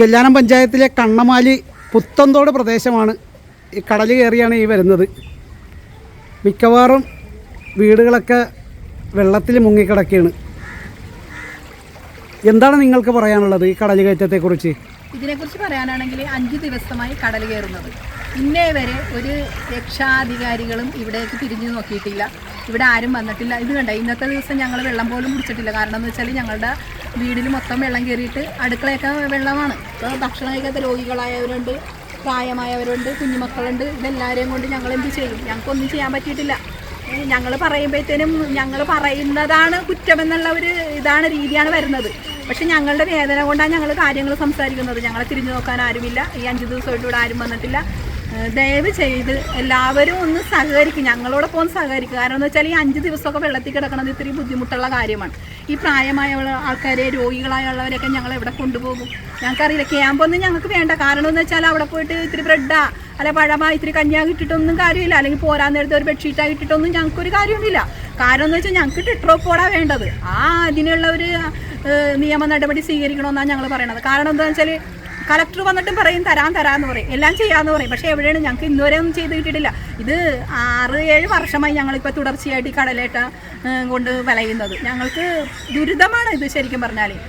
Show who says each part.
Speaker 1: ചെല്ലാനം പഞ്ചായത്തിലെ കണ്ണമാലി പുത്തന്തോട് പ്രദേശമാണ് ഈ കടൽ കയറിയാണ് ഈ വരുന്നത്. മിക്കവാറും വീടുകളൊക്കെ വെള്ളത്തിൽ മുങ്ങിക്കിടക്കുകയാണ്. എന്താണ് നിങ്ങൾക്ക് പറയാനുള്ളത് ഈ കടൽ കയറ്റത്തെക്കുറിച്ച്
Speaker 2: ഇതിനെക്കുറിച്ച് പറയാനാണെങ്കിൽ അഞ്ച് ദിവസമായി കടൽ കയറുന്നത്. ഇന്നേ വരെ ഒരു രക്ഷാധികാരികളും ഇവിടേക്ക് തിരിഞ്ഞു നോക്കിയിട്ടില്ല. ഇവിടെ ആരും വന്നിട്ടില്ല. ഇത് കണ്ട? ഇന്നത്തെ ദിവസം ഞങ്ങൾ വെള്ളം പോലും കുടിച്ചിട്ടില്ല. കാരണം എന്ന് വെച്ചാൽ ഞങ്ങളുടെ വീടിൽ മൊത്തം വെള്ളം കയറിയിട്ട് അടുക്കളയൊക്കെ വെള്ളമാണ്. ഇപ്പോൾ ഭക്ഷണം കഴിക്കാത്ത രോഗികളായവരുണ്ട് പ്രായമായവരുണ്ട് കുഞ്ഞുമക്കളുണ്ട്. ഇതെല്ലാവരെയും കൊണ്ട് ഞങ്ങൾ എന്ത് ചെയ്യും? ഞങ്ങൾക്കൊന്നും ചെയ്യാൻ പറ്റിയിട്ടില്ല. ഞങ്ങൾ പറയുമ്പോഴത്തേനും ഞങ്ങൾ പറയുന്നതാണ് കുറ്റമെന്നുള്ള ഒരു ഇതാണ് രീതിയാണ് വരുന്നത്. പക്ഷെ ഞങ്ങളുടെ വേദന കൊണ്ടാണ് ഞങ്ങൾ കാര്യങ്ങൾ സംസാരിക്കുന്നത്. ഞങ്ങളെ തിരിഞ്ഞു നോക്കാൻ ആരുമില്ല. ഈ അഞ്ച് ദിവസമായിട്ട് ഇവിടെ ആരും വന്നിട്ടില്ല. ദയവ് ചെയ്ത് എല്ലാവരും ഒന്ന് സഹകരിക്കും. ഞങ്ങളോടൊപ്പം ഒന്ന് സഹകരിക്കും. കാരണം എന്ന് വെച്ചാൽ ഈ അഞ്ച് ദിവസമൊക്കെ വെള്ളത്തിൽ കിടക്കുന്നത് ഇത്തിരി ബുദ്ധിമുട്ടുള്ള കാര്യമാണ്. ഈ പ്രായമായ ആൾക്കാരെ രോഗികളായുള്ളവരെയൊക്കെ ഞങ്ങൾ എവിടെ കൊണ്ടുപോകും? ഞങ്ങൾക്കറിയില്ല. ക്യാമ്പൊന്നും ഞങ്ങൾക്ക് വേണ്ട. കാരണം എന്ന് വെച്ചാൽ അവിടെ പോയിട്ട് ഇത്തിരി ബ്രെഡാ അല്ലെ പഴമായി ഇത്തിരി കഞ്ഞിയാ കിട്ടിയിട്ടൊന്നും കാര്യമില്ല. അല്ലെങ്കിൽ പോരാൻ നേരത്തെ ഒരു ബെഡ്ഷീറ്റാ കിട്ടിയിട്ടൊന്നും ഞങ്ങൾക്കൊരു കാര്യമൊന്നുമില്ല കാരണം എന്ന് വെച്ചാൽ ഞങ്ങൾക്ക് ടെട്രോപ്പോടാ വേണ്ടത്. ആ അതിനുള്ള ഒരു നിയമ നടപടി സ്വീകരിക്കണമെന്നാണ് ഞങ്ങൾ പറയണത്. കാരണം എന്താണെന്ന് വെച്ചാൽ കളക്ടർ വന്നിട്ടും പറയും തരാൻ തരാമെന്ന് പറയും. എല്ലാം ചെയ്യാന്ന് പറയും. പക്ഷേ എവിടെയാണ്? ഞങ്ങൾക്ക് ഇന്നുവരെ ഒന്നും ചെയ്ത് കിട്ടിയിട്ടില്ല. ഇത് ആറ് ഏഴ് വർഷമായി ഞങ്ങളിപ്പോൾ തുടർച്ചയായിട്ട് ഈ കടലേട്ട കൊണ്ട് വലയുന്നത്. ഞങ്ങൾക്ക് ദുരിതമാണ് ഇത് ശരിക്കും പറഞ്ഞാൽ